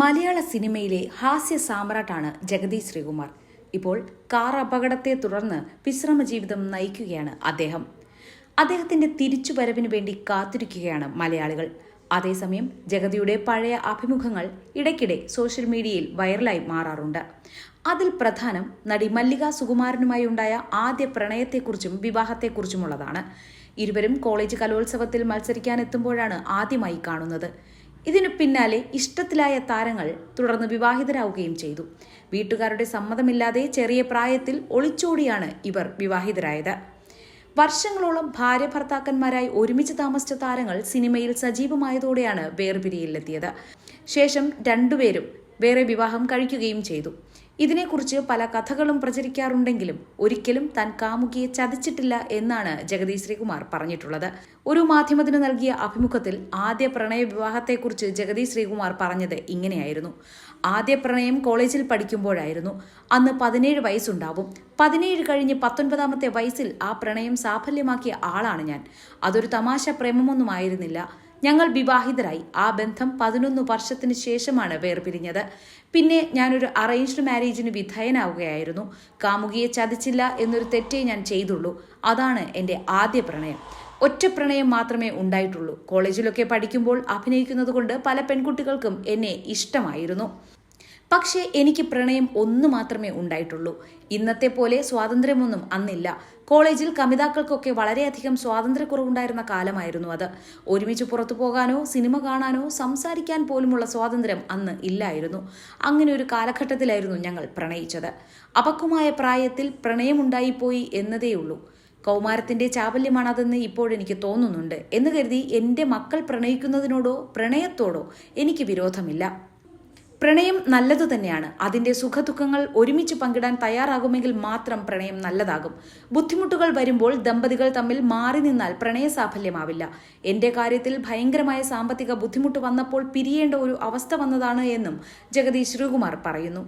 മലയാള സിനിമയിലെ ഹാസ്യ സാമ്രാട്ടാണ് ജഗതി ശ്രീകുമാർ. ഇപ്പോൾ കാർ അപകടത്തെ തുടർന്ന് വിശ്രമ ജീവിതം നയിക്കുകയാണ് അദ്ദേഹം. അദ്ദേഹത്തിന്റെ തിരിച്ചുവരവിന് വേണ്ടി കാത്തിരിക്കുകയാണ് മലയാളികൾ. അതേസമയം ജഗതിയുടെ പഴയ അഭിമുഖങ്ങൾ ഇടയ്ക്കിടെ സോഷ്യൽ മീഡിയയിൽ വൈറലായി മാറാറുണ്ട്. അതിൽ പ്രധാനം നടി മല്ലിക സുകുമാരനുമായി ഉണ്ടായ ആദ്യ പ്രണയത്തെക്കുറിച്ചും വിവാഹത്തെക്കുറിച്ചുമുള്ളതാണ്. ഇരുവരും കോളേജ് കലോത്സവത്തിൽ മത്സരിക്കാനെത്തുമ്പോഴാണ് ആദ്യമായി കാണുന്നത്. ഇതിനു പിന്നാലെ ഇഷ്ടത്തിലായ താരങ്ങൾ തുടർന്ന് വിവാഹിതരാവുകയും ചെയ്തു. വീട്ടുകാരുടെ സമ്മതമില്ലാതെ ചെറിയ പ്രായത്തിൽ ഒളിച്ചോടിയാണ് ഇവർ വിവാഹിതരായത്. വർഷങ്ങളോളം ഭാര്യ ഭർത്താക്കന്മാരായി ഒരുമിച്ച് താമസിച്ച താരങ്ങൾ സിനിമയിൽ സജീവമായതോടെയാണ് വേർപിരിയിലെത്തിയത്. ശേഷം രണ്ടുപേരും വേറെ വിവാഹം കഴിക്കുകയും ചെയ്തു. ഇതിനെക്കുറിച്ച് പല കഥകളും പ്രചരിക്കാറുണ്ടെങ്കിലും ഒരിക്കലും താൻ കാമുകിയെ ചതിച്ചിട്ടില്ല എന്നാണ് ജഗദീഷ് ശ്രീകുമാർ പറഞ്ഞിട്ടുള്ളത്. ഒരു മാധ്യമത്തിന് നൽകിയ അഭിമുഖത്തിൽ ആദ്യ പ്രണയ വിവാഹത്തെക്കുറിച്ച് ജഗദീഷ് ശ്രീകുമാർ പറഞ്ഞത് ഇങ്ങനെയായിരുന്നു. ആദ്യ പ്രണയം കോളേജിൽ പഠിക്കുമ്പോഴായിരുന്നു. അന്ന് പതിനേഴ് വയസ്സുണ്ടാവും. പതിനേഴ് കഴിഞ്ഞ് പത്തൊൻപതാമത്തെ വയസ്സിൽ ആ പ്രണയം സാഫല്യമാക്കിയ ആളാണ് ഞാൻ. അതൊരു തമാശ പ്രേമമൊന്നും ആയിരുന്നില്ല ഞങ്ങൾ വിവാഹിതരായി. ആ ബന്ധം പതിനൊന്ന് വർഷത്തിന് ശേഷമാണ് വേർപിരിഞ്ഞത്. പിന്നെ ഞാനൊരു അറേഞ്ച്ഡ് മാരേജിന് വിധേയനാവുകയായിരുന്നു. കാമുകിയെ ചതിച്ചില്ല എന്നൊരു തെറ്റേ ഞാൻ ചെയ്തുള്ളൂ. അതാണ് എന്റെ ആദ്യ പ്രണയം. ഒറ്റ പ്രണയം മാത്രമേ ഉണ്ടായിട്ടുള്ളൂ. കോളേജിലൊക്കെ പഠിക്കുമ്പോൾ അഭിനയിക്കുന്നത് കൊണ്ട് പല പെൺകുട്ടികൾക്കും എന്നെ ഇഷ്ടമായിരുന്നു. പക്ഷേ എനിക്ക് പ്രണയം ഒന്ന് മാത്രമേ ഉണ്ടായിട്ടുള്ളൂ. ഇന്നത്തെ പോലെ സ്വാതന്ത്ര്യമൊന്നും അന്നില്ല. കോളേജിൽ കമിതാക്കൾക്കൊക്കെ വളരെയധികം സ്വാതന്ത്ര്യക്കുറവുണ്ടായിരുന്ന കാലമായിരുന്നു അത്. ഒരുമിച്ച് പുറത്തു പോകാനോ സിനിമ കാണാനോ സംസാരിക്കാൻ പോലുമുള്ള സ്വാതന്ത്ര്യം അന്ന് ഇല്ലായിരുന്നു. അങ്ങനെ ഒരു കാലഘട്ടത്തിലായിരുന്നു ഞങ്ങൾ പ്രണയിച്ചത്. അപക്വമായ പ്രായത്തിൽ പ്രണയമുണ്ടായിപ്പോയി എന്നതേയുള്ളൂ കൗമാരത്തിന്റെ ചാബല്യമാണതെന്ന് ഇപ്പോഴെനിക്ക് തോന്നുന്നുണ്ട്. എന്ന് കരുതി എന്റെ മക്കൾ പ്രണയിക്കുന്നതിനോടോ പ്രണയത്തോടോ എനിക്ക് വിരോധമില്ല. പ്രണയം നല്ലതു തന്നെയാണ്. അതിന്റെ സുഖദുഃഖങ്ങൾ ഒരുമിച്ച് പങ്കിടാൻ തയ്യാറാകുമെങ്കിൽ മാത്രം പ്രണയം നല്ലതാകും. ബുദ്ധിമുട്ടുകൾ വരുമ്പോൾ ദമ്പതികൾ തമ്മിൽ മാറി നിന്നാൽ പ്രണയ സാഫല്യമാവില്ല. എന്റെ കാര്യത്തിൽ ഭയങ്കരമായ സാമ്പത്തിക ബുദ്ധിമുട്ട് വന്നപ്പോൾ പിരിയേണ്ട ഒരു അവസ്ഥ വന്നതാണ് എന്നും ജഗദീഷ് ശ്രീകുമാർ പറയുന്നു.